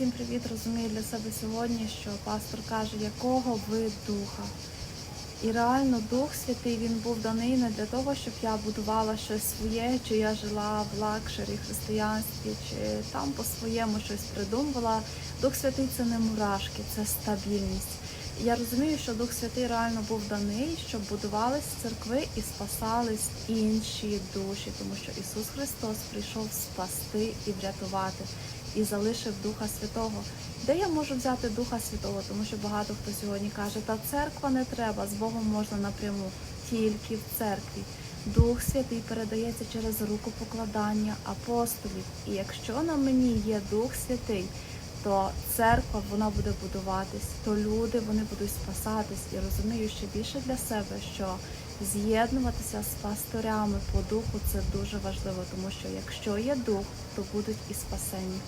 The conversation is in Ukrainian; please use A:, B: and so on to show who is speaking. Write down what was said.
A: всім привіт. Розумію для себе сьогодні, що пастор каже, якого ви духа. І реально Дух Святий він був даний не для того, щоб я будувала щось своє, чи я жила в лакшері, християнстві, чи там по-своєму щось придумувала. Дух Святий це не мурашки, це стабільність. І я розумію, що Дух Святий реально був даний, щоб будувались церкви і спасались інші душі, тому що Ісус Христос прийшов спасти і врятувати, і залишив Духа Святого. Де я можу взяти Духа Святого? Тому що багато хто сьогодні каже, та церква не треба, з Богом можна напряму, тільки в церкві. Дух Святий передається через руку покладання апостолів. І якщо на мені є Дух Святий, то церква вона буде будуватись, то люди вони будуть спасатись. І розумію ще більше для себе, що з'єднуватися з пасторями по духу це дуже важливо, тому що якщо є дух, то будуть і спасені.